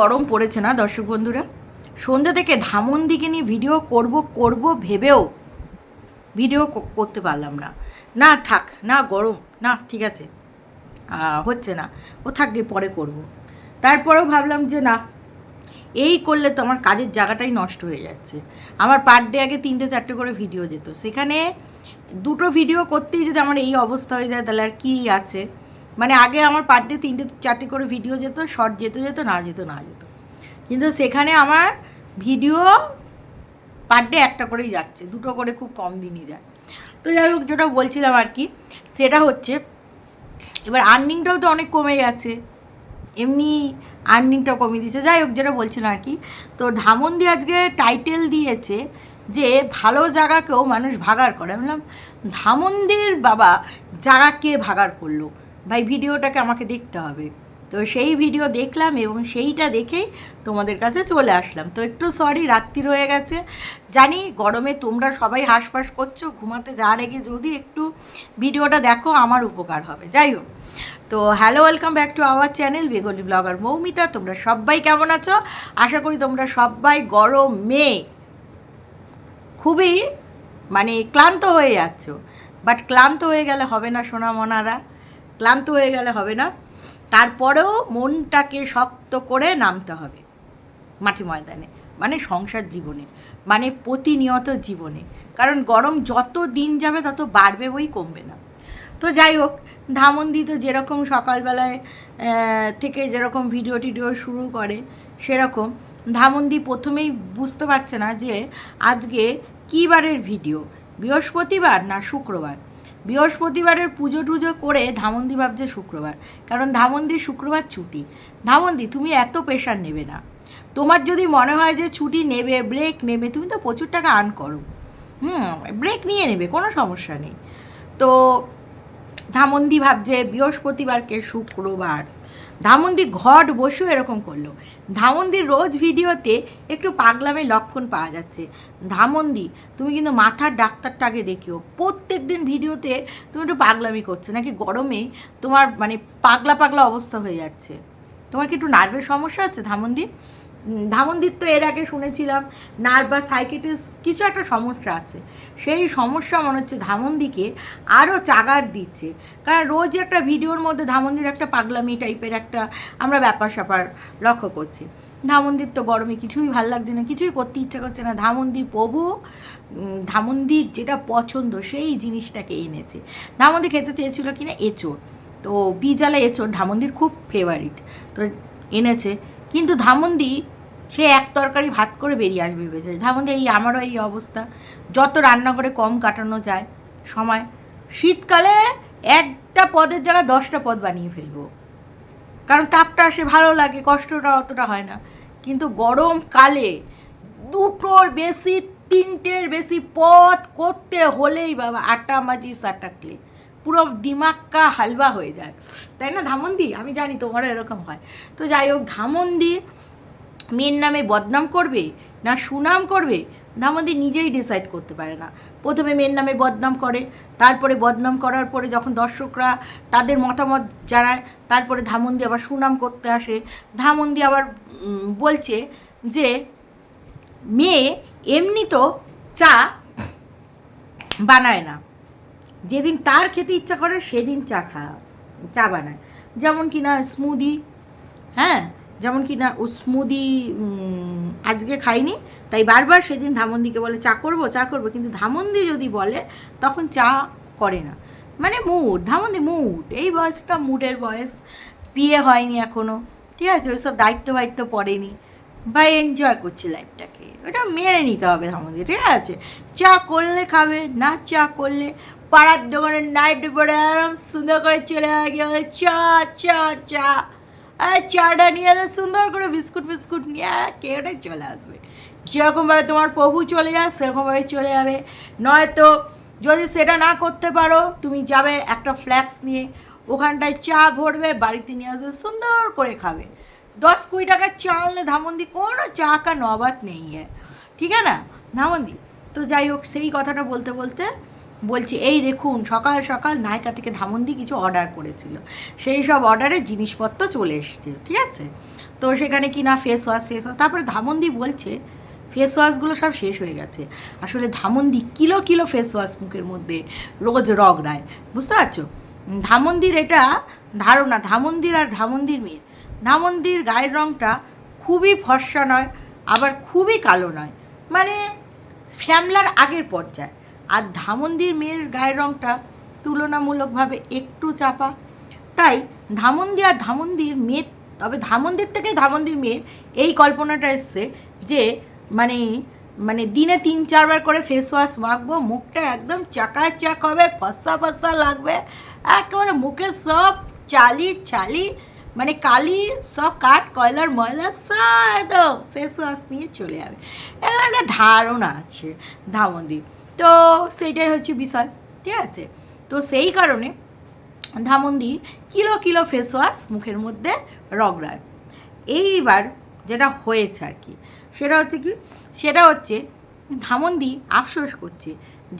গরম পড়েছে না, দর্শক বন্ধুরা? সন্ধ্যে থেকে ধামন দিকে নিয়ে ভিডিও করব করব, ভেবেও ভিডিও করতে পারলাম না। না, থাক, না, গরম, না, ঠিক আছে। হচ্ছে না, ও থাকবে পরে করব। তারপরেও ভাবলাম যে না, এই করলে তো আমার কাজের জায়গাটাই নষ্ট হয়ে যাচ্ছে। আমার পার ডে আগে তিনটে, চারটে করে ভিডিও যেত। সেখানে দুটো ভিডিও করতেই যদি আমার এই অবস্থা হয়ে যায়, তাহলে আর কী আছে? মানে আগে আমার পার ডে তিনটে, চারটে করে ভিডিও যেত শর্ট যেত যেত, না যেত না যেত। কিন্তু সেখানে আমার ভিডিও পার ডে একটা করেই যাচ্ছে, দুটো করে খুব কম দিনই যায়। তো যাই হোক, যেটা বলছিলাম আর কি, সেটা হচ্ছে, এবার আর্নিংটাও তো অনেক কমে গেছে। এমনি আর্নিংটা কমিয়ে দিয়েছে। যাই হোক, যেটা বলছিলাম আর কি, তো ধামন্দি আজকে টাইটেল দিয়েছে যে, ভালো জায়গাকেও মানুষ ভাগার করে। বললাম ধামন্দির বাবা জায়গা কে ভাগার করল? ভাই, ভিডিওটাকে আমাকে দেখতে হবে। তো সেই ভিডিও দেখলাম এবং সেইটা দেখেই তোমাদের কাছে চলে আসলাম। তো একটু সরি রাত্রি হয়ে গেছে। জানি গরমে তোমরা সবাই হাঁসফাঁস করছ, ঘুমাতে যাওয়ার আগে যদি একটু ভিডিওটা দেখো, আমার উপকার হবে। যাই হোক, তো hello welcome back to our channel Bengali blogger Moumita. তোমরা সবাই কেমন আছো? আশা করি তোমরা সবাই গরমে খুবই মানে ক্লান্ত হয়ে যাচ্ছ। বাট ক্লান্ত হয়ে গেলে হবে না সোনা মনারা। ক্লান্ত হয়ে গেলে হবে না। তারপরেও মনটাকে শক্ত করে নামতে হবে মাঠে ময়দানে মানে সংসার জীবনে মানে প্রতিনিয়ত জীবনে। কারণ গরম যত দিন যাবে তত বাড়বে বই কমবে না। তো যাই হোক ধামন্দি তো যেরকম সকালবেলায় থেকে যেরকম ভিডিও টিডিও শুরু করে, সেরকম। ধামন্দি প্রথমেই বুঝতে পারছে না যে আজকে কী বারের ভিডিও বৃহস্পতিবার না শুক্রবার? বৃহস্পতিবারের পুজো টুজো করে ধামন্দি ভাবছে শুক্রবার। কারণ ধামন্দি শুক্রবার ছুটি। ধামন্দি, তুমি এত প্রেশার নেবে না। তোমার যদি মনে হয় যে ছুটি নেবে ব্রেক নেবে, তুমি তো প্রচুর টাকা আর্ন করো। হুম ব্রেক নিয়ে নেবে, কোনো সমস্যা নেই। তো ধামন্দি ভাবছে বৃহস্পতিবারকে শুক্রবার। ধামন্দি ঘট বসেও এরকম করল। ধামন্দির রোজ ভিডিওতে একটু পাগলামের লক্ষণ পাওয়া যাচ্ছে। ধামন্দি, তুমি কিন্তু মাথার ডাক্তারটাকে দেখিও। প্রত্যেক দিন ভিডিওতে তুমি একটু পাগলামি করছ। নাকি গরমে তোমার মানে পাগলা পাগলা অবস্থা হয়ে যাচ্ছে? তোমার কি একটু নার্ভের সমস্যা আছে ধামন্দি? ধামন্দির তো এর আগে শুনেছিলাম নার্ভ বা সাইকেটিস, কিছু একটা সমস্যা আছে। সেই সমস্যা মনে হচ্ছে ধামন্দিকে আরও চাগার দিচ্ছে। কারণ রোজ একটা ভিডিওর মধ্যে ধামন্দির একটা পাগলামি টাইপের একটা আমরা ব্যাপার স্যাপার লক্ষ্য করছি। ধামন্দির তো গরমে কিছুই ভালো লাগছে না, কিছুই করতে ইচ্ছা করছে না। ধামন্দির প্রভু ধামন্দির যেটা পছন্দ সেই জিনিসটাকে এনেছে। ধামন্দি খেতে চেয়েছিল কিনা? এঁচোড়। তো বিজালা এঁচোড়, ধামন্দির খুব ফেভারিট তো এনেছে। কিন্তু ধামন্দি, সে এক তরকারি ভাত করে বেরিয়ে আসবে ভেবেছে। ধামন্দি, এই আমারও এই অবস্থা। যত রান্না করে কম কাটানো যায়, সময়। শীতকালে একটা পদের জায়গায় দশটা পদ বানিয়ে ফেলব। কারণ তাপটা আসে ভালো লাগে, কষ্টটা অতটা হয় না। কিন্তু গরমকালে দুটোর বেশি, তিনটের বেশি পথ করতে হলেই বাবা, আটা মাজি সাটাকলে পুরো দিমাক্কা হালবা হয়ে যায়। তাই না ধামন্দি আমি জানি তোমারও এরকম হয়। তো যাই হোক ধামন্দি মেয়ের নামে বদনাম করবে না সুনাম করবে ধামন্দি নিজেই ডিসাইড করতে পারে না। প্রথমে মেয়ের নামে বদনাম করে, তারপরে বদনাম করার পরে যখন দর্শকরা তাদের মতামত জানায়, তারপরে ধামন্দি আবার সুনাম করতে আসে। ধামন্দি আবার বলছে যে, মেয়ে এমনি তো চা বানায় না। যেদিন তার খেতে ইচ্ছা করে, সেদিন চা খা, চা বানায়। যেমন কি না স্মুদি হ্যাঁ? যেমন কি না ও স্মুদি আজকে খাইনি, তাই বারবার সেদিন ধামন্দিকে বলে, চা করব চা করব। কিন্তু ধামন্দি যদি বলে, তখন চা করে না। মানে মুড ধামন্দি মুড এই বয়সটা মুডের বয়স। বিয়ে হয়নি এখনও, ঠিক আছে? ওইসব দায়িত্ব বায়িত্ব পড়েনি। বা এনজয় করছে লাইফটাকে ওটা মেনে নিতে হবে আমাদের ঠিক আছে? চা করলে খাবে, না চা করলে পাড়ার দোকানে নাইট পরে আরাম সুন্দর করে চলে গিয়ে চা চা চা। আর চাটা নিয়ে সুন্দর করে বিস্কুট ফিস্কুট নিয়ে কেউটাই চলে আসবে। যেরকমভাবে তোমার প্রভু চলে যায় সেরকমভাবে চলে যাবে। নয়তো যদি সেটা না করতে পারো, তুমি যাবে একটা ফ্ল্যাক্স নিয়ে। ওখানটায় চা ভরবে বাড়িতে নিয়ে আসবে, সুন্দর করে খাবে। দশ কুড়ি টাকার চা আনলে ধামন্দি, কোনো চা কা নবাত নেই ঠিক আছে না? ধামন্দি, তো যাই হোক, সেই কথাটা বলতে বলতে বলছে, এই দেখুন, সকাল সকাল নায়িকা থেকে ধামন্দি কিছু অর্ডার করেছিল। সেই সব অর্ডারের জিনিসপত্র চলে এসছে ঠিক আছে? তো সেখানে কি না ফেস ওয়াশ ফেস ওয়াশ তারপরে ধামন্দি বলছে ফেস ওয়াশগুলো সব শেষ হয়ে গেছে। আসলে ধামন্দি কিলো কিলো ফেস ওয়াশ মুখের মধ্যে রোজ রগড়ায় বুঝতে পারছ? ধামন্দির এটা ধারণা ধামন্দির আর ধামন্দির মেয়ের ধামন্দির গায়ের রঙটা খুবই ফর্সা নয়, আবার খুবই কালো নয়। মানে শ্যামলার আগের পর্যায়ে। আর ধামন্দির মেয়ের গায়ের রঙটা তুলনামূলকভাবে একটু চাপা। তাই ধামন্দি আর ধামন্দির মেয়ে, তবে ধামন্দির থেকে ধামন্দির মেয়ের এই কল্পনাটা এসছে যে মানে মানে দিনে তিন চারবার করে ফেস ওয়াশ মাখবো, মুখটা একদম চাকাচাক হবে, ফসা ফসা লাগবে, একেবারে মুখে সব চালি চালি মানে কালি সব কাঠ, কয়লার ময়লা সব একদম ফেস ওয়াশ নিয়ে চলে যাবে। এরকম একটা ধারণা আছে ধামন্দি তো সেইটাই হচ্ছে বিষয়, ঠিক আছে? তো সেই কারণে ধামন্দি কিলো কিলো ফেস ওয়াশ মুখের মধ্যে রগড়ায়। এইবার যেটা হয়েছে আর কি, সেটা হচ্ছে কি, সেটা হচ্ছে ধামন্দি আফসোস করছে,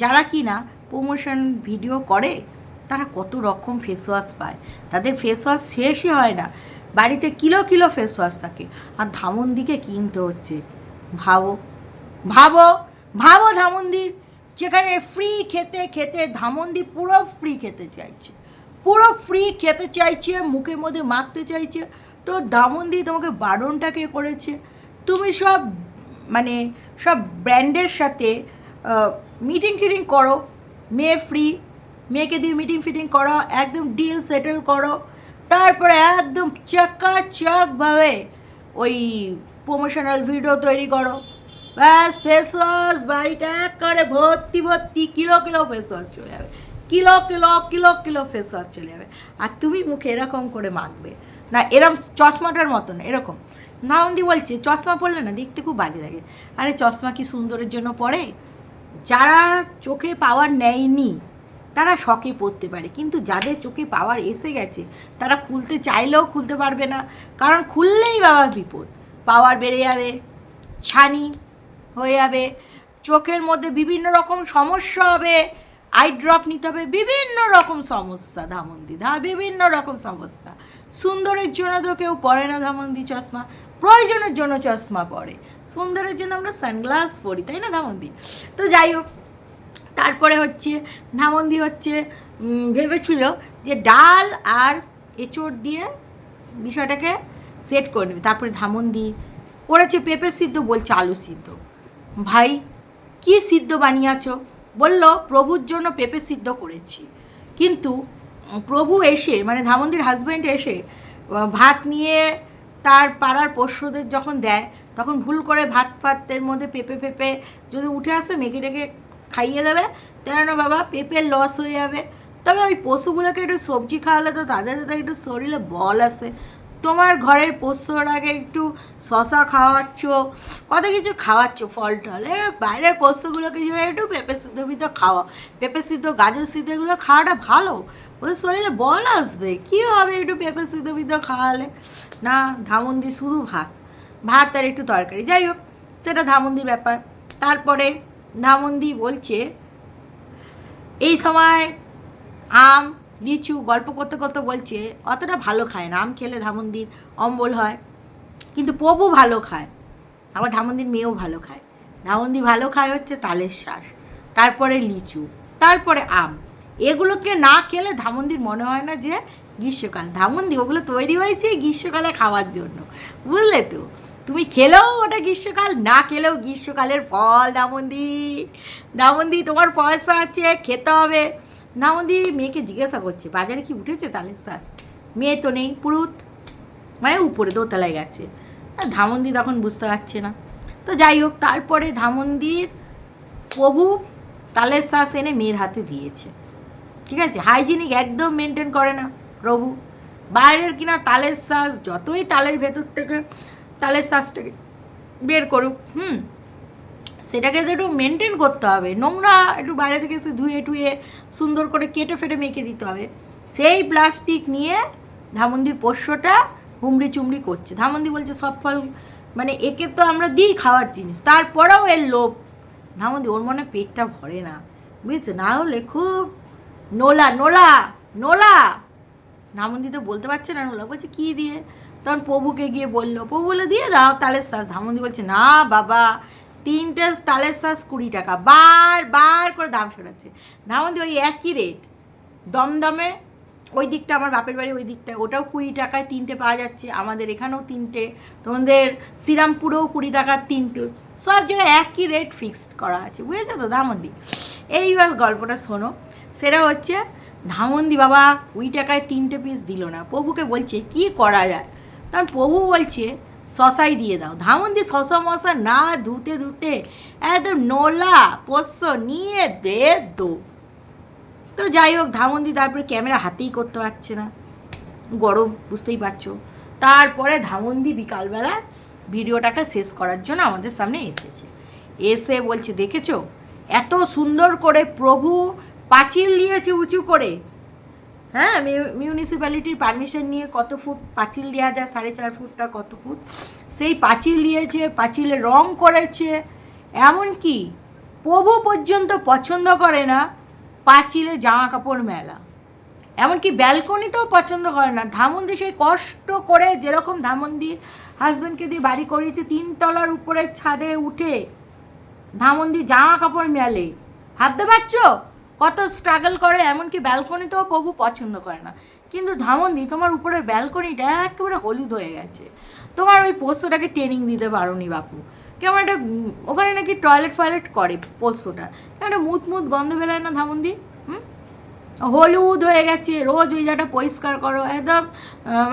যারা কি না প্রমোশন ভিডিও করে, তারা কত রকম ফেস ওয়াশ পায়। তাদের ফেস ওয়াশ শেষই হয় না, বাড়িতে কিলো কিলো ফেস ওয়াশ থাকে, আর ধামন্দিকে কিনতে হচ্ছে। ভাবো ভাবো ভাবো ধামন্দির যেখানে ফ্রি খেতে খেতে ধামন্দি পুরো ফ্রি খেতে চাইছে। পুরো ফ্রি খেতে চাইছে, মুখের মধ্যে মাখতে চাইছে। তো দামন্দি তোমাকে বারণটাকে করেছে। তুমি সব মানে সব ব্র্যান্ডের সাথে মিটিং টিটিং করো, মেয়ে ফ্রি মেয়েকে দিয়ে মিটিং ফিটিং করো, একদম ডিল সেটেল করো। তারপরে একদম চাকাচাকভাবে ওই প্রমোশনাল ভিডিও তৈরি করো। ব্যাস ফেস ওয়াশ বাড়িটা এক করে ভর্তি ভর্তি কিলো কিলো ফেস ওয়াশ চলে যাবে। Kilo kilo kilo kilo face wash চলে যাবে। আর তুমি মুখে এরকম করে মাখবে। না এরকম চশমাটার মতন, এরকম। নাওন্দি বলছে, চশমা পরলে না দেখতে খুব বাজে লাগে। আরে, চশমা কি সুন্দরের জন্য পরে? যারা চোখে পাওয়ার নেয়নি, তারা শখে পড়তে পারে। কিন্তু যাদের চোখে পাওয়ার এসে গেছে, তারা খুলতে চাইলেও খুলতে পারবে না। কারণ খুললেই বাবা বিপদ। পাওয়ার বেড়ে যাবে। ছানি হয়ে যাবে। চোখের মধ্যে বিভিন্ন রকম সমস্যা হবে। আই ড্রপ নিতে হবে, বিভিন্ন রকম সমস্যা, ধামন্দি ধা বিভিন্ন রকম সমস্যা। সুন্দরের জন্য তো কেউ পরে না ধামন্দি চশমা, প্রয়োজনের জন্য চশমা পরে। সুন্দরের জন্য আমরা সানগ্লাস পরি, তাই না ধামন্দি? তো যাই হোক, তারপরে হচ্ছে, ধামন্দি হচ্ছে ভেবেছিল যে ডাল আর এঁচড় দিয়ে বিষয়টাকে সেট করে নেবে। তারপরে ধামন্দি করেছে পেঁপে সিদ্ধ, বলছে আলু সিদ্ধ। ভাই, কি সিদ্ধ বানিয়েছো? বলল, প্রভুর জন্য পেঁপে সিদ্ধ করেছি। কিন্তু প্রভু এসে মানে ধামন্দির হাজব্যান্ড এসে ভাত নিয়ে তার পাড়ার পোষ্যদের যখন দেয়, তখন ভুল করে ভাত ফাতের মধ্যে পেঁপে পেঁপে যদি উঠে আসে মেঘে টেকে খাইয়ে দেবে কেন বাবা পেঁপের লস হয়ে যাবে। তবে ওই পশুগুলোকে একটু সবজি খাওয়ালে তো তাদের তো একটু শরীরে বল আসে। তোমার ঘরের পোস্তর আগে একটু শশা খাওয়াচ্ছ, কত কিছু খাওয়াচ্ছ, ফল টল। এ, বাইরের পোস্তগুলোকে যে একটু পেঁপে সিদ্ধ ভিতর খাওয়া। পেঁপে সিদ্ধ, গাজর সিদ্ধ, এগুলো খাওয়াটা ভালো। ওদের শরীরে বল আসবে। কী হবে একটু পেঁপে সিদ্ধ ভিতর খাওয়ালে? না ধামন্দি শুধু ভাত। ভাত আর একটু তরকারি। যাই হোক, সেটা ধামন্দির ব্যাপার। তারপরে ধামন্দি বলছে, এই সময় আম লিচু গল্প করতে করতে বলছে, অতটা ভালো খায় না, আম খেলে ধামন্দির অম্বল হয়, কিন্তু প্রভু ভালো খায়, আবার ধামন্দির মেয়েও ভালো খায়। ধামন্দি ভালো খায় হচ্ছে তালের শ্বাস তারপরে লিচু, তারপরে আম। এগুলোকে না খেলে ধামন্দির মনে হয় না যে গ্রীষ্মকাল। ধামন্দি ওগুলো তৈরি হয়েছে গ্রীষ্মকালে খাওয়ার জন্য, বুঝলে তো? তুমি খেলেও ওটা গ্রীষ্মকাল, না খেলেও গ্রীষ্মকালের ফল দামন্দি দামন্দি তোমার পয়সা আছে, খেতে হবে। দামন্দি মেয়েকে জিজ্ঞাসা করছে, বাজারে কি উঠেছে তালের শ্বাস মেয়ে তো নেই, পুরুত। মানে উপরে দোতলায় গেছে। ধামন্দি তখন বুঝতে পারছে না। তো যাই হোক, তারপরে ধামন্দির প্রভু তালের শ্বাস এনে মেয়ের হাতে দিয়েছে। ঠিক আছে? হাইজিনিক একদম মেনটেন করে না প্রভু। বাইরের কিনা তালের শ্বাস যতই তালের ভেতর থেকে তালের শ্বাসটাকে বের করুক, হুম? সেটাকে তো একটু মেনটেন করতে হবে। নোংরা একটু বাইরে থেকে এসে ধুয়ে টুয়ে সুন্দর করে কেটে ফেটে মেখে দিতে হবে। সেই প্লাস্টিক নিয়ে ধামন্দির পোষ্যটা হুমড়ি চুমড়ি করছে। ধামন্দি বলছে, সব ফল মানে একে তো আমরা দিই খাওয়ার জিনিস, তারপরেও এর লোভ। ধামন্দি, ওর মনে পেটটা ভরে না। বুঝেছ? না হলে খুব নোলা নোলা নোলা। ধামন্দি তো বলতে পারছে না নোলা, বলছে, কী দিয়ে? তখন প্রভুকে গিয়ে বলল, প্রভু বলে, দিয়ে দাও, তাহলে ধামন্দি বলছে, না বাবা তিনটে তালের শ্বাস কুড়ি টাকা। বার বার করে দাম সরাচ্ছে ধামন্দি ওই একই রেট দমদমে ওই দিকটা, আমার বাপের বাড়ি ওই দিকটা, ওটাও কুড়ি টাকায় তিনটে পাওয়া যাচ্ছে। আমাদের এখানেও তিনটে। তোমাদের শ্রীরামপুরেও কুড়ি টাকার তিনটে। সব জায়গায় একই রেট ফিক্সড করা আছে। বুঝেছ তো ধামন্দি এইবার গল্পটা শোনো। সেটা হচ্ছে ধামন্দি বাবা কুড়ি টাকায় তিনটে পিস দিল না। প্রভুকে বলছে, কি করা যায়? তখন প্রভু বলছে শশাই দিয়ে দাও। ধামন্দি শশা মশা না ধুতে ধুতে একদম নোলা পোষ্য নিয়ে দে দো। তো যাই হোক ধামন্দি তারপরে ক্যামেরা হাতেই করতে পারছে না। গরম, বুঝতেই পারছ। তারপরে ধামন্দি বিকালবেলা ভিডিওটাকে শেষ করার জন্য আমাদের সামনে এসেছে। এসে বলছে, দেখেছ? এত সুন্দর করে প্রভু পাঁচিল দিয়েছে উঁচু করে। হ্যাঁ মিউনিসিপ্যালিটির পারমিশন নিয়ে কত ফুট পাঁচিল দেওয়া যায়, সাড়ে চার ফুটটা কত ফুট? সেই পাঁচিল দিয়েছে, পাঁচিলে রং করেছে। এমনকি প্রভু পর্যন্ত পছন্দ করে না পাঁচিলে জামা কাপড় মেলা। এমনকি ব্যালকনিতেও পছন্দ করে না। ধামন্দি সেই কষ্ট করে যেরকম ধামন্দি হাজব্যান্ডকে দিয়ে বাড়ি করিয়েছে, তিনতলার উপরে ছাদে উঠে ধামন্দি জামা কাপড় মেলে। ভাবতে পারছ? কত স্ট্রাগল করে, এমনকি ব্যালকনিতেও প্রভু পছন্দ করে না। কিন্তু ধামন্দি, তোমার উপরের ব্যালকনিটা একেবারে হলুদ হয়ে গেছে। তোমার ওই পোস্তটাকে ট্রেনিং দিতে পারো নি বাপু। কেমন একটা ওখানে নাকি টয়লেট ফয়লেট করে পোস্তটা। একটা মুত মুত গন্ধ বেরোয় না ধামন্দি? হুম? হলুদ হয়ে গেছে, রোজ ওই জায়গাটা পরিষ্কার করো, একদম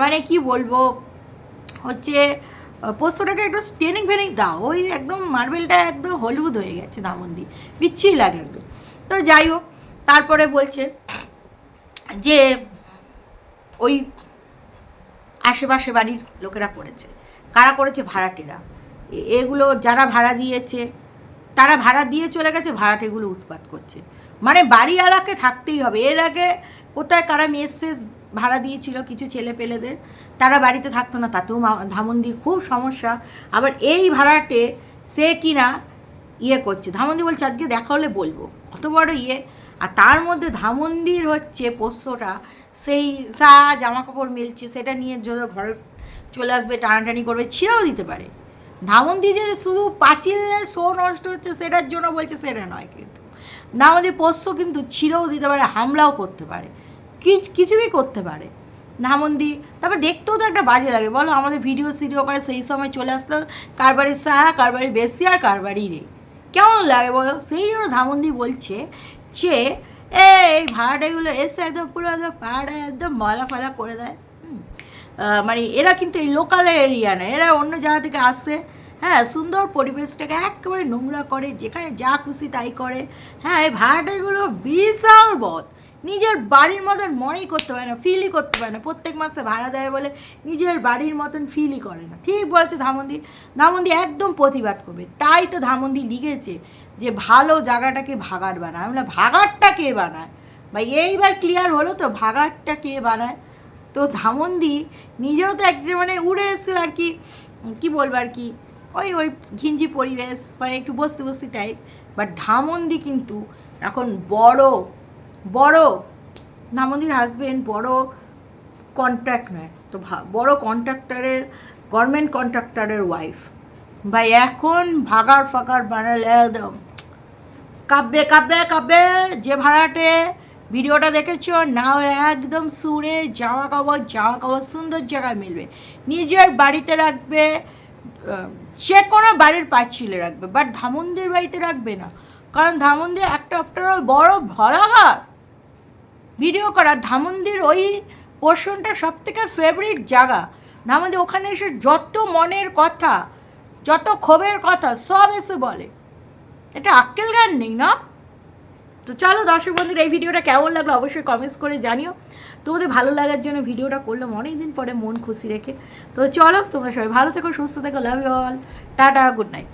মানে কি বলব, হচ্ছে পোস্তটাকে একটু ট্রেনিং ফেনিং দাও। ওই একদম মার্বেলটা একদম হলুদ হয়ে গেছে দামন্দি বিচ্ছিরি লাগে একদম। তো যাই হোক তারপরে বলছে যে ওই আশেপাশে বাড়ির লোকেরা করেছে। কারা করেছে? ভাড়াটেরা। এগুলো যারা ভাড়া দিয়েছে, তারা ভাড়া দিয়ে চলে গেছে, ভাড়াটেগুলো উৎপাত করছে। মানে বাড়িওয়ালাকে থাকতেই হবে। এর আগে কোথায় কারা মেস ফেস ভাড়া দিয়েছিল কিছু ছেলে পেলেদের, তারা বাড়িতে থাকতো না, তাতেও ধামন্দির খুব সমস্যা। আবার এই ভাড়াটে সে কিনা ইয়ে করছে। ধামন্দি বলছে, আজকে দেখা হলে বলব। অত বড় ইয়ে আর তার মধ্যে ধামন্দির হচ্ছে পোষ্যটা। সেই সা জামা কাপড় মিলছে, সেটা নিয়ে যদি ঘরে চলে আসবে, টানাটানি করবে, ছিঁড়েও দিতে পারে। ধামন্দি যে শুধু পাঁচিলের শো নষ্ট হচ্ছে, সেটার জন্য বলছে সেটা নয় কিন্তু। ধামন্দি পোষ্য কিন্তু ছিঁড়েও দিতে পারে, হামলাও করতে পারে। কিছুই করতে পারে। ধামন্দি তারপর দেখতেও তো একটা বাজে লাগে। বলো, আমাদের ভিডিও সিডিও করে সেই সময় চলে আসলো কার বাড়ির সাহা কার বাড়ির বেশি আর কার বাড়ি রে কেমন লাগে বলো? সেই জন্য ধামন্দি বলছে যে, এই ভাড়াটাগুলো এসে একদম পুরো একদম পাহাড়ে একদম মালা ফালা করে দেয়। মানে এরা কিন্তু এই লোকাল এরিয়া না, এরা অন্য জায়গা থেকে আসে। হ্যাঁ সুন্দর পরিবেশটাকে একেবারে নোংরা করে, যেখানে যা খুশি তাই করে। হ্যাঁ এই ভাড়াটাগুলো বিশাল বদ নিজের বাড়ির মতন মনেই করতে পারে না ফিলই করতে পারে না। প্রত্যেক মাসে ভাড়া দেয় বলে নিজের বাড়ির মতন ফিলই করে না। ঠিক বলেছে ধামন্দি। ধামন্দি একদম প্রতিবাদ করবে। তাই তো ধামন্দি লিখেছে যে ভালো জায়গাটাকে ভাগাড় বানায়। আমরা ভাগাড়টা কে বানায়? বা এইবার ক্লিয়ার হলো তো, ভাগাড়টা কে বানায়? তো ধামন্দি নিজেও তো একজন মানে উড়ে এসেছিল আর কি কি বলব আর কি, ওই ওই ঘিঞ্জি পরিবেশ মানে একটু বস্তি বস্তি টাইপ বাট ধামন্দি কিন্তু এখন বড় বড় ধামন্দির হাজবেন্ড বড় কন্ট্রাক্ট নেয়। তো বড় কন্ট্রাক্টরের গভর্নমেন্ট কন্ট্রাক্টরের ওয়াইফ ভাই, এখন ভাগার ফাগার বানালে একদম কাব্যে কাব্যে কাব্যে, যে ভাড়াটে। ভিডিওটা দেখেছ? না একদম সুরে জামা কাপড় জামা কাপড়, সুন্দর জায়গায় মিলবে। নিজের বাড়িতে রাখবে যে কোনো বাড়ির পাঁচিলে রাখবে বাট ধামন্দির বাড়িতে রাখবে না। কারণ ধামন্দি একটা আফটার অল বড় ভরাঘর ভিডিও করা ধামন্দির ওই পোর্শনটা সব থেকে ফেভারিট জায়গা। ধামন্দি ওখানে এসে যত মনের কথা, যত ক্ষোভের কথা, সব এসে বলে। এটা আক্কেল গান নেই, না? তো চলো দর্শক বন্ধুরা, এই ভিডিওটা কেমন লাগল অবশ্যই কমেন্টস করে জানিও। তোমাদের ভালো লাগার জন্য ভিডিওটা করলাম অনেকদিন পরে মন খুশি রেখে। তো চলো, তোমরা সবাই ভালো থেকো, সুস্থ থেকো love all tata good night